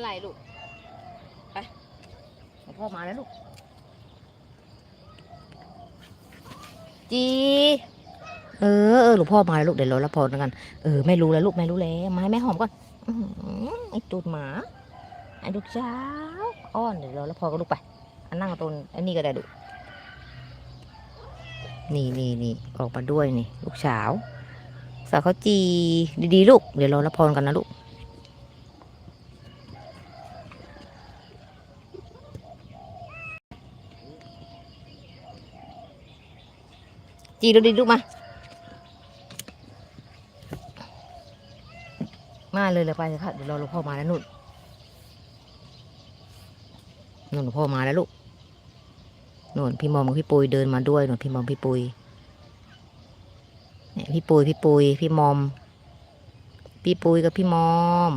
อะไรลูก ไปหลวงพ่อมาแล้วลูก จี เออเออหลวงพ่อมาแล้วลูกเดี๋ยวรอรับพรกัน เออไม่รู้แล้วลูกไม่รู้แล้วมาให้แม่หอมก่อนอื้อหือไอ้ตูดหมาไอ้ลูกเช้าวอ้อนเดี๋ยวรอรับพรกันลูกไปอันนั่งตรงไอ้นี่ก็ได้ลูกนี่นี่นี่ออกมาด้วยนี่ ลูกสาว สาวเขาจีดีๆลูก เดี๋ยวรอรับพรกันนะลูก จีดูดิลูกมา มาเลยเลยไปเลยค่ะเดี๋ยวรอหลวงพ่อมาแล้วนุ่นนุ่นหลวงพ่อมาแล้วลูกนุ่นพี่มอมกับพี่ปุยเดินมาด้วยนุ่นพี่มอมพี่ปุยเนี่ยพี่ปุยพี่ปุยพี่มอม พี่ปุยกับพี่มอม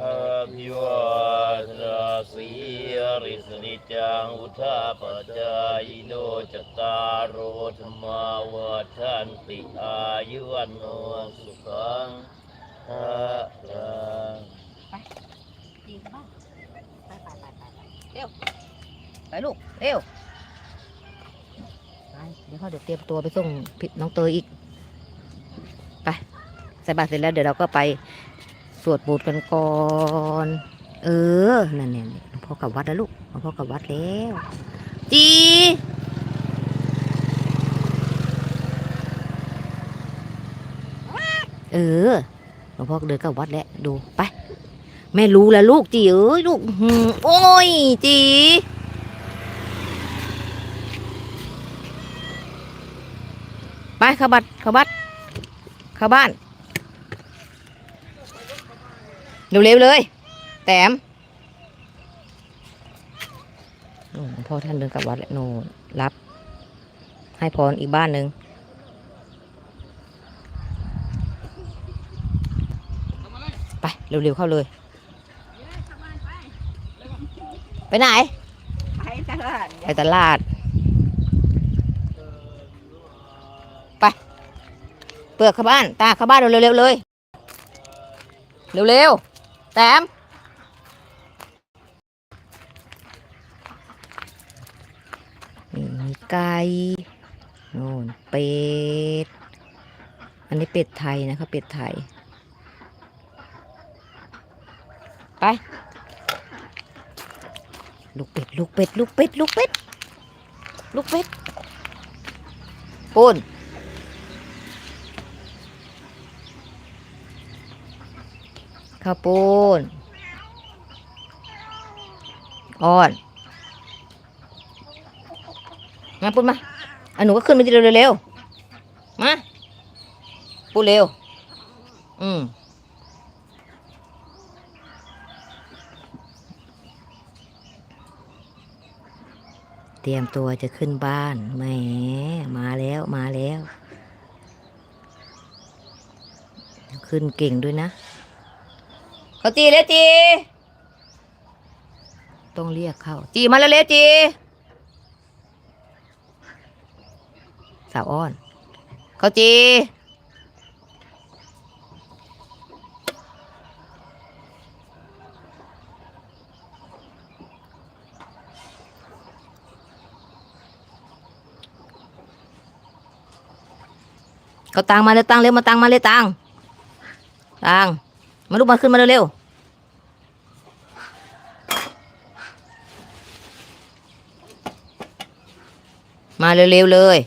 อาภิวาทนาสี ริสนิจังอุทาปจายโนจตารโรธรรมาวาทันติอายุวันโนสุขังภะลังดีบ้างไปไปไปไปไปเร็วไปลูกเร็วไปเดี๋ยวเขาเดี๋ยวเตรียมตัวไปส่งพี่น้องเตยอีกไปใส่บาตรเสร็จแล้วเดี๋ยวเราก็ไปสวดบทกันก่อน เออ นั่นเนี่ยหลวงพ่อกลับวัดแล้วลูกหลวงพ่อกลับวัดแล้ว จีเออหลวงพ่อก็เดินกลับวัดแล้วดูไปแม่รู้แล้วลูกจีเอ้ยลูกโอ้ยจีไปเข้าบัดเข้าบัดเข้าบ้านเร็วๆเลย แต้มพ่อท่านเดินกลับวัดแล้วโน่นรับ ให้พรอีกบ้านหนึ่งไป เร็วๆเข้าเลย ไปไหน ไปตลาด ไปตลาด ไป เปลือกเข้าบ้าน ตาเข้าบ้านเร็วๆเลย เร็วๆ แต้มนี่มี ไก่โน่นเป็ด อันนี้เป็ดไทยนะคะ เป็ดไทย ไป ลูกเป็ด ลูกเป็ด ลูกเป็ด ลูกเป็ด ลูกเป็ดปูนข้าวปูนอ่อน มาปูนมาอันหนูก็ขึ้นมาทีเร็วเร็วๆมาปูนเร็ว อืมเตรียมตัวจะขึ้นบ้านแหมมาแล้วมาแล้ว ขึ้นเก่งด้วยนะเขาจีแล้วจี ต้องเรียกเขาจีมาแล้วเร็วจี สาวอ้อน เขาจีก็ตังมาเลยตังเร็วมาตังมาเลยตังตังมาลูกมาขึ้นมาเร็วๆมาเร็วๆเลย